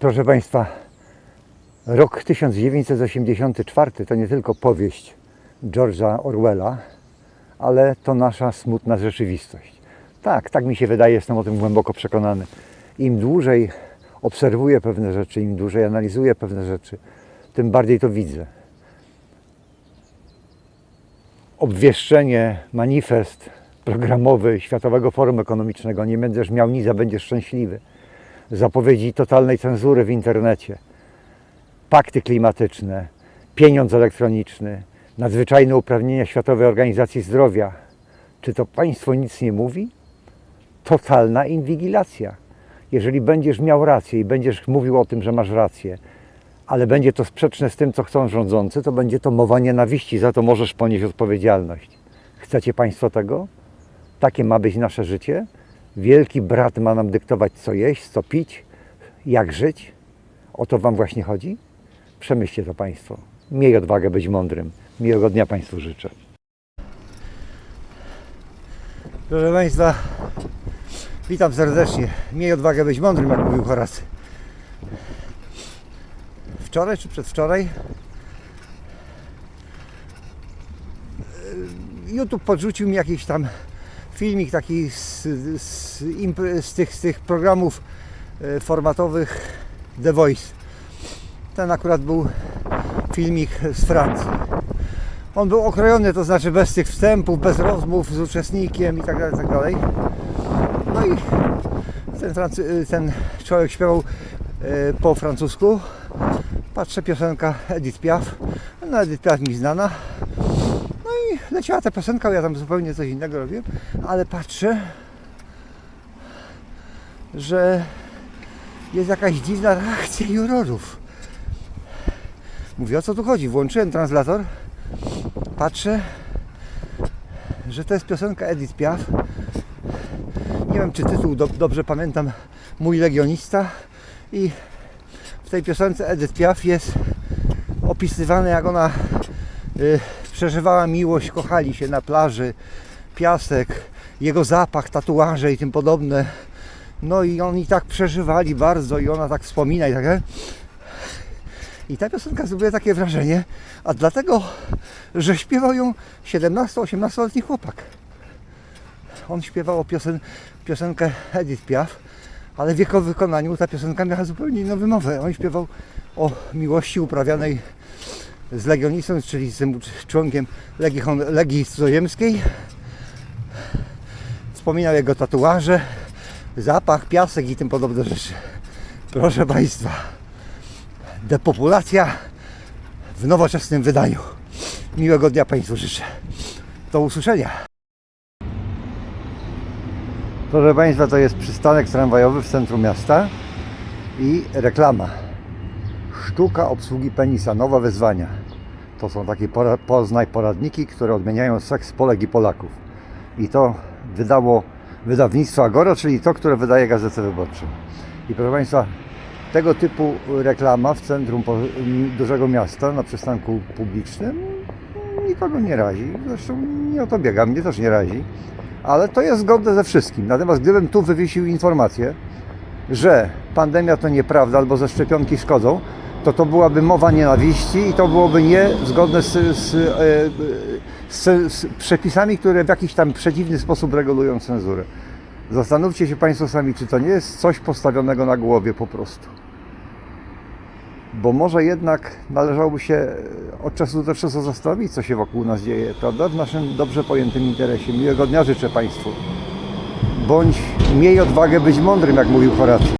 Proszę Państwa, rok 1984 to nie tylko powieść George'a Orwella, ale to nasza smutna rzeczywistość. Tak, tak mi się wydaje, jestem o tym głęboko przekonany. Im dłużej obserwuję pewne rzeczy, im dłużej analizuję pewne rzeczy, tym bardziej to widzę. Obwieszczenie, manifest programowy Światowego Forum Ekonomicznego Nie będziesz miał nic, a będziesz szczęśliwy. Zapowiedzi totalnej cenzury w internecie, pakty klimatyczne, pieniądz elektroniczny, nadzwyczajne uprawnienia Światowej Organizacji Zdrowia. Czy to państwo nic nie mówi? Totalna inwigilacja. Jeżeli będziesz miał rację i będziesz mówił o tym, że masz rację, ale będzie to sprzeczne z tym, co chcą rządzący, to będzie to mowa nienawiści, za to możesz ponieść odpowiedzialność. Chcecie Państwo tego? Takie ma być nasze życie? Wielki brat ma nam dyktować, co jeść, co pić, jak żyć? O to Wam właśnie chodzi? Przemyślcie to Państwo. Miej odwagę być mądrym. Miłego dnia Państwu życzę. Proszę Państwa, witam serdecznie. Miej odwagę być mądrym, jak mówił Horacy. Wczoraj czy przedwczoraj e, YouTube podrzucił mi jakiś tam filmik taki z, z, z, tych, z tych programów e, formatowych The Voice. Ten akurat był filmik z Francji. On był okrojony, to znaczy bez tych wstępów, bez rozmów z uczestnikiem i tak dalej, tak. No i ten, Francy- ten człowiek śpiewał e, po francusku. Patrzę, piosenka Edith Piaf. No Edith Piaf mi znana. Leciała ta piosenka, ja tam zupełnie coś innego robiłem, ale patrzę, że jest jakaś dziwna reakcja jurorów. Mówię, o co tu chodzi? Włączyłem translator, patrzę, że to jest piosenka Edith Piaf. Nie wiem, czy tytuł do, dobrze pamiętam, Mój Legionista i w tej piosence Edith Piaf jest opisywane, jak ona y, przeżywała miłość, kochali się na plaży, piasek, jego zapach, tatuaże i tym podobne. No i oni tak przeżywali bardzo i ona tak wspomina i tak dalej. I ta piosenka zrobiła takie wrażenie, a dlatego, że śpiewał ją 17-18-letni chłopak. On śpiewał piosen, piosenkę Edith Piaf, ale w jego wykonaniu ta piosenka miała zupełnie inną wymowę. On śpiewał o miłości uprawianej z legionistą, czyli z członkiem Legii, Legii Cudzoziemskiej. Wspominał jego tatuaże, zapach, piasek i tym podobne rzeczy. Proszę Państwa, depopulacja w nowoczesnym wydaniu. Miłego dnia Państwu życzę. Do usłyszenia. Proszę Państwa, to jest przystanek tramwajowy w centrum miasta i reklama. Sztuka obsługi penisa, nowe wyzwania. To są takie poznaj poradniki, które odmieniają seks Polek i Polaków. I to wydało wydawnictwo Agora, czyli to, które wydaje Gazetę Wyborczą. I proszę Państwa, tego typu reklama w centrum dużego miasta, na przystanku publicznym, nikogo nie razi. Zresztą nie o to biegam, mnie też nie razi. Ale to jest zgodne ze wszystkim. Natomiast gdybym tu wywiesił informację, że pandemia to nieprawda albo ze szczepionki szkodzą, to to byłaby mowa nienawiści i to byłoby nie zgodne z, z, e, z, z przepisami, które w jakiś tam przeciwny sposób regulują cenzurę. Zastanówcie się Państwo sami, czy to nie jest coś postawionego na głowie po prostu. Bo może jednak należałoby się od czasu do czasu zastanowić, co się wokół nas dzieje, prawda? W naszym dobrze pojętym interesie. Miłego dnia życzę Państwu. Bądź miej odwagę być mądrym, jak mówił Horacy.